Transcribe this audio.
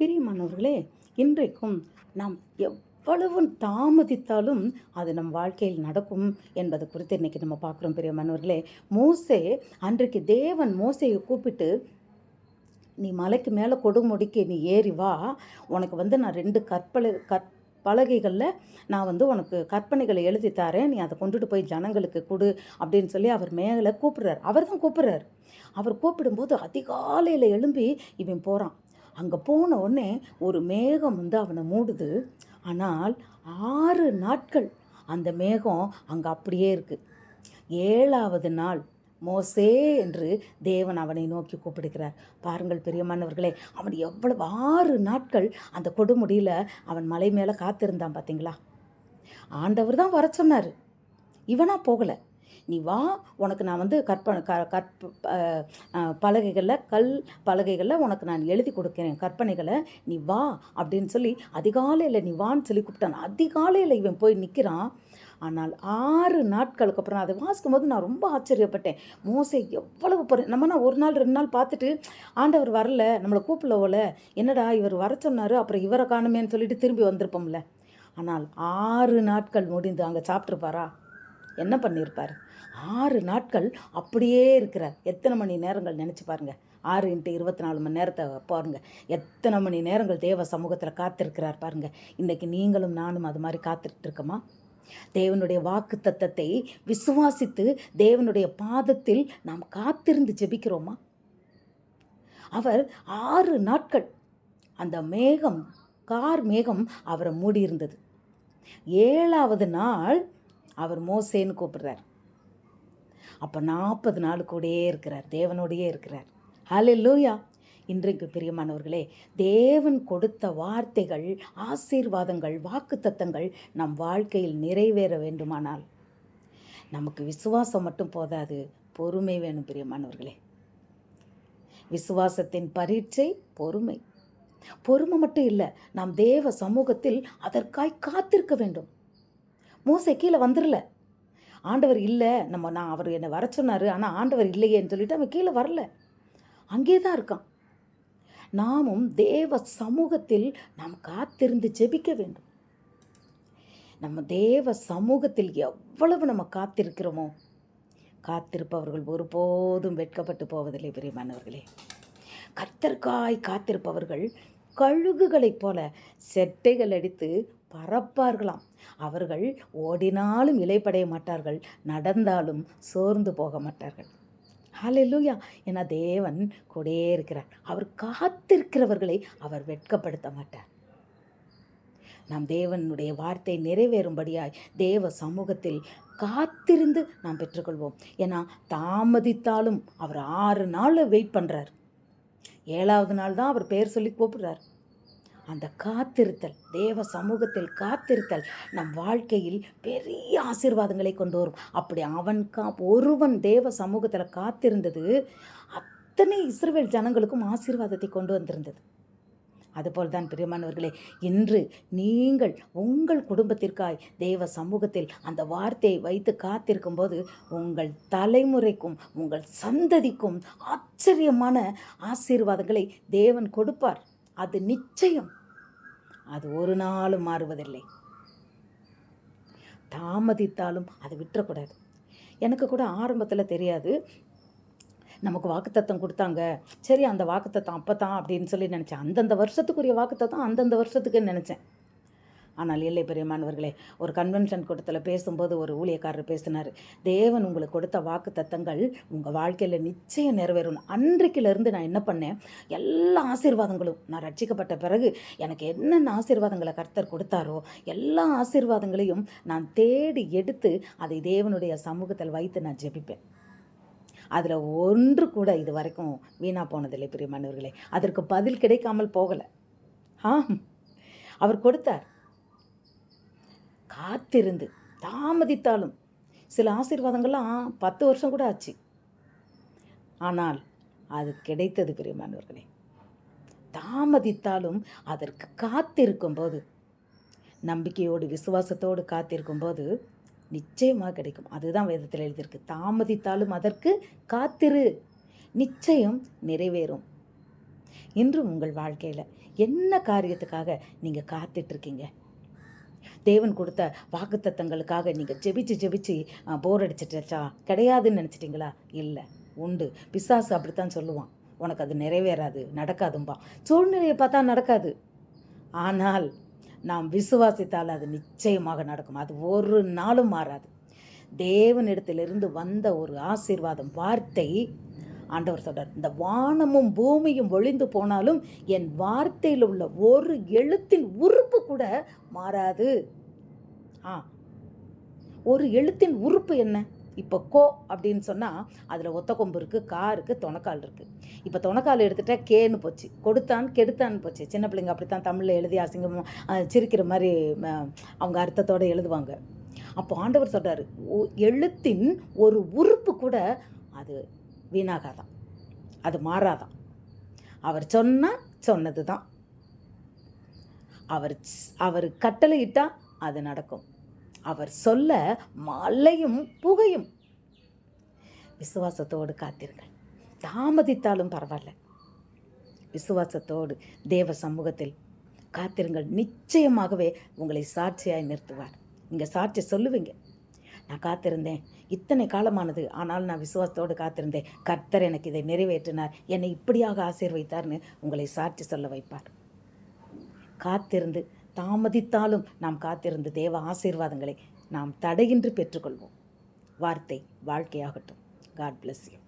பிரியமானவர்களே இன்றைக்கும் நாம் எவ்வளவு தாமதித்தாலும் அது நம் வாழ்க்கையில் நடக்கும் என்பது குறித்து இன்றைக்கி நம்ம பார்க்குறோம் பிரியமானவர்களே. மோசே அன்றைக்கு தேவன் மோசையை கூப்பிட்டு நீ மலைக்கு மேலே கொடுமுடிக்கு நீ ஏறி வா. உனக்கு வந்து நான் ரெண்டு கற்பலை கற் பலகைகளில் நான் வந்து உனக்கு கற்பனைகளை எழுதி தரேன். நீ அதை கொண்டுட்டு போய் ஜனங்களுக்கு கொடு அப்படின்னு சொல்லி அவர் மேலே கூப்பிடுறார். அவர் தான் கூப்பிடுறார். அவர் கூப்பிடும்போது அதிகாலையில் எழும்பி இவன் போகிறான் அங்கே போன உடனே ஒரு மேகம் வந்து அவனை மூடுது. ஆனால் ஆறு நாட்கள் அந்த மேகம் அங்கே அப்படியே இருக்குது ஏழாவது நாள் மோசே என்று தேவன் அவனை நோக்கி கூப்பிடுகிறார். பாருங்கள் பெரியமானவர்களே அவன் எவ்வளவு ஆறு நாட்கள் அந்த கொடுமுடியில் அவன் மலை மேலே காத்திருந்தான் பார்த்தீங்களா ஆண்டவர் தான் வர சொன்னார். இவனா போகலை. நீ வா உனக்கு நான் வந்து கற்பனை க கற்ப பலகைகளில் கல் பலகைகளில் உனக்கு நான் எழுதி கொடுக்குறேன் கற்பனைகளை. நீ வா அப்படின்னு சொல்லி அதிகாலையில் நீ வான்னு சொல்லி கூப்பிட்டான். அதிகாலையில் இவன் போய் நிற்கிறான் ஆனால் ஆறு நாட்களுக்கு அப்புறம் அதை வாசிக்கும் போது நான் ரொம்ப ஆச்சரியப்பட்டேன். மோசை எவ்வளவு பொறு நம்ம நான் ஒரு நாள் ரெண்டு நாள் பார்த்துட்டு ஆண்டவர் வரல நம்மளை கூப்பிடல என்னடா இவர் வர சொன்னார் அப்புறம் இவரை காணுமேன்னு சொல்லிட்டு திரும்பி வந்திருப்போம்ல. ஆனால் ஆறு நாட்கள் முடிந்து அங்கே சாப்பிட்ருப்பாரா என்ன பண்ணியிருப்பார்? ஆறு நாட்கள் அப்படியே இருக்கிறார். எத்தனை மணி நேரங்கள் நினச்சி பாருங்கள் ஆறு இன்ட்டு இருபத்தி நாலு மணி நேரத்தை பாருங்கள் எத்தனை மணி நேரங்கள் தேவ சமூகத்தில் காத்திருக்கிறார் பாருங்கள் இன்றைக்கி நீங்களும் நானும் அது மாதிரி காத்துட்டு இருக்கோமா? தேவனுடைய வாக்கு தத்தத்தை விசுவாசித்து தேவனுடைய பாதத்தில் நாம் காத்திருந்து ஜெபிக்கிறோமா? அவர் ஆறு நாட்கள் அந்த மேகம் கார் மேகம் அவரை மூடியிருந்தது. ஏழாவது நாள் அவர் மோசேன்னு கூப்பிடுறார். அப்போ நாற்பது நாள் கூடயே இருக்கிறார் தேவனோடையே இருக்கிறார். ஹalleluya. இன்றைக்கு பிரியமானவர்களே தேவன் கொடுத்த வார்த்தைகள் ஆசீர்வாதங்கள் வாக்குத்தத்தங்கள் நம் வாழ்க்கையில் நிறைவேற வேண்டுமானால் நமக்கு விசுவாசம் மட்டும் போதாது பொறுமை வேணும் பிரியமானவர்களே. விசுவாசத்தின் பரீட்சை பொறுமை. பொறுமை மட்டும் இல்லை நாம் தேவ சமூகத்தில் அதற்காய் காத்திருக்க வேண்டும். மோசை கீழே வந்துடல. ஆண்டவர் இல்லை நம்ம நான் அவர் என்னை வர சொன்னார் ஆனால் ஆண்டவர் இல்லையேன்னு சொல்லிட்டு அவன் கீழே வரல. அங்கே தான் இருக்கான். நாமும் தேவ சமூகத்தில் நாம் காத்திருந்து ஜெபிக்க வேண்டும். நம்ம தேவ சமூகத்தில் எவ்வளவு நம்ம காத்திருக்கிறோமோ காத்திருப்பவர்கள் ஒருபோதும் வெட்கப்பட்டு போவதில்லை பிரியமானவர்களே கர்த்தர்காய் காத்திருப்பவர்கள் கழுகுகளைப் போல செட்டைகள் அடித்து பறப்பார்களாம் அவர்கள் ஓடினாலும் இலைப்படைய மாட்டார்கள் நடந்தாலும் சோர்ந்து போக மாட்டார்கள். ஹalleluya! என தேவன் கூடயே இருக்கிறார் அவர் காத்திருக்கிறவர்களை அவர் வெட்கப்படுத்த மாட்டார். நாம் தேவனுடைய வார்த்தை நிறைவேறும்படியாய் தேவ சமூகத்தில் காத்திருந்து நாம் பெற்றுக்கொள்வோம். ஏன்னா தாமதித்தாலும் அவர் ஆறு நாள் வெயிட் பண்ணுறார் ஏழாவது நாள் தான் அவர் பெயர் சொல்லி கூப்பிடுறார். அந்த காத்திருத்தல் தேவ சமூகத்தில் காத்திருத்தல் நம் வாழ்க்கையில் பெரிய ஆசீர்வாதங்களை கொண்டு வரும். அப்படி அவன் கா ஒருவன் தேவ சமூகத்தில் காத்திருந்தது அத்தனை இஸ்ரவேல் ஜனங்களுக்கும் ஆசீர்வாதத்தை கொண்டு வந்திருந்தது. அதுபோல் தான் பிரியமானவர்களே இன்று நீங்கள் உங்கள் குடும்பத்திற்காய் தேவ சமூகத்தில் அந்த வார்த்தையை வைத்து காத்திருக்கும் போது உங்கள் தலைமுறைக்கும் உங்கள் சந்ததிக்கும் ஆச்சரியமான ஆசீர்வாதங்களை தேவன் கொடுப்பார். அது நிச்சயம். அது ஒரு நாளும் மாறுவதில்லை. தாமதித்தாலும் அதை விட்டுறக்கூடாது. எனக்கு கூட ஆரம்பத்தில் தெரியாது. நமக்கு வாக்குத்தத்தம் கொடுத்தாங்க. சரி அந்த வாக்குத்தத்தம் அப்போ தான் அப்படின்னு சொல்லி நினச்சேன். அந்தந்த வருஷத்துக்குரிய வாக்குத்தத்தம் அந்தந்த வருஷத்துக்குன்னு நினச்சேன். ஆனால் இல்லை பெரியமானவர்களே ஒரு கன்வென்ஷன் கூட்டத்தில் பேசும்போது ஒரு ஊழியக்காரர் பேசினார். தேவன் உங்களுக்கு கொடுத்த வாக்கு தத்தங்கள் உங்கள் வாழ்க்கையில் நிச்சயம் நிறைவேறும். அன்றைக்கிலிருந்து நான் என்ன பண்ணேன்? எல்லா ஆசீர்வாதங்களும் நான் ரட்சிக்கப்பட்ட பிறகு எனக்கு என்னென்ன ஆசீர்வாதங்களை கர்த்தர் கொடுத்தாரோ எல்லா ஆசீர்வாதங்களையும் நான் தேடி எடுத்து அதை தேவனுடைய சமூகத்தில் வைத்து நான் ஜெபிப்பேன். அதில் ஒன்று கூட இது வரைக்கும் வீணாக போனதில்லை பிரியமானவர்களே. அதற்கு பதில் கிடைக்காமல் போகலை. ஆம். அவர் கொடுத்தார். காத்திருந்து தாமதித்தாலும். சில ஆசீர்வாதங்கள்லாம் பத்து வருஷம் கூட ஆச்சு. ஆனால் அது கிடைத்தது பிரியமானவர்களே. தாமதித்தாலும் அதற்கு காத்திருக்கும் போது நம்பிக்கையோடு விசுவாசத்தோடு காத்திருக்கும் போது நிச்சயமாக கிடைக்கும். அதுதான் வேதத்தில் எழுதியிருக்கு. தாமதித்தாலும் அதற்கு காத்திரு. நிச்சயம் நிறைவேறும். இன்று உங்கள் வாழ்க்கையில் என்ன காரியத்துக்காக நீங்கள் காத்துட்ருக்கீங்க தேவன் கொடுத்த வாக்குத்தத்தங்களுக்காக நீங்கள் ஜெபிச்சு ஜெபிச்சு போர் அடிச்சிட்டா கிடையாதுன்னு நினச்சிட்டிங்களா? இல்லை. உண்டு. பிசாசு அப்படித்தான் சொல்லுவான். உனக்கு அது நிறைவேறாது. நடக்காதும்பா. சூழ்நிலையை பார்த்தா நடக்காது. ஆனால் நாம் விசுவாசித்தால் அது நிச்சயமாக நடக்கும். அது ஒரு நாளும் மாறாது. தேவனிடத்திலிருந்து வந்த ஒரு ஆசீர்வாதம் வார்த்தை ஆண்டவர் சொல்கிறார் இந்த வானமும் பூமியும் ஒளிந்து போனாலும் என் வார்த்தையில் உள்ள ஒரு எழுத்தின் உறுப்பு கூட மாறாது. ஆ ஒரு எழுத்தின் உறுப்பு என்ன? இப்போ கோ அப்படின்னு சொன்னால் அதில் ஒத்த கொம்பு இருக்குது கா இருக்குது தொணக்கால் இருக்குது இப்போ தொணக்கால் எடுத்துட்டா கேன்னு போச்சு. கொடுத்தான் கெடுத்தான்னு போச்சு. சின்ன பிள்ளைங்க அப்படித்தான் தமிழில் எழுதி அசிங்கம் சிரிக்கிற மாதிரி அவங்க அர்த்தத்தோடு எழுதுவாங்க. அப்போ ஆண்டவர் சொல்கிறாரு எழுத்தின் ஒரு உறுப்பு கூட அது வீணாகாதான். அது மாறாதான். அவர் சொன்னால் சொன்னது தான் அவர் அவர் கட்டளையிட்டால் அது நடக்கும். அவர் சொல்ல மலையும் புகையும். விசுவாசத்தோடு காத்திருங்கள். தாமதித்தாலும் பரவாயில்ல. விசுவாசத்தோடு தேவ சமூகத்தில் காத்திருங்கள். நிச்சயமாகவே உங்களை சாட்சியாய் நிறுத்துவார். நீங்கள் சாட்சி சொல்லுவீங்க. நான் காத்திருந்தேன். இத்தனை காலமானது. ஆனால் நான் விசுவாசத்தோடு காத்திருந்தேன். கர்த்தர் எனக்கு இதை நிறைவேற்றினார். என்னை இப்படியாக ஆசீர்வைத்தார்னு உங்களை சாட்சி சொல்ல வைப்பார். காத்திருந்து தாமதித்தாலும் நாம் காத்திருந்து தேவ ஆசீர்வாதங்களை நாம் தடையின்றி பெற்றுக்கொள்வோம். வார்த்தை வாழ்க்கையாகட்டும். God bless you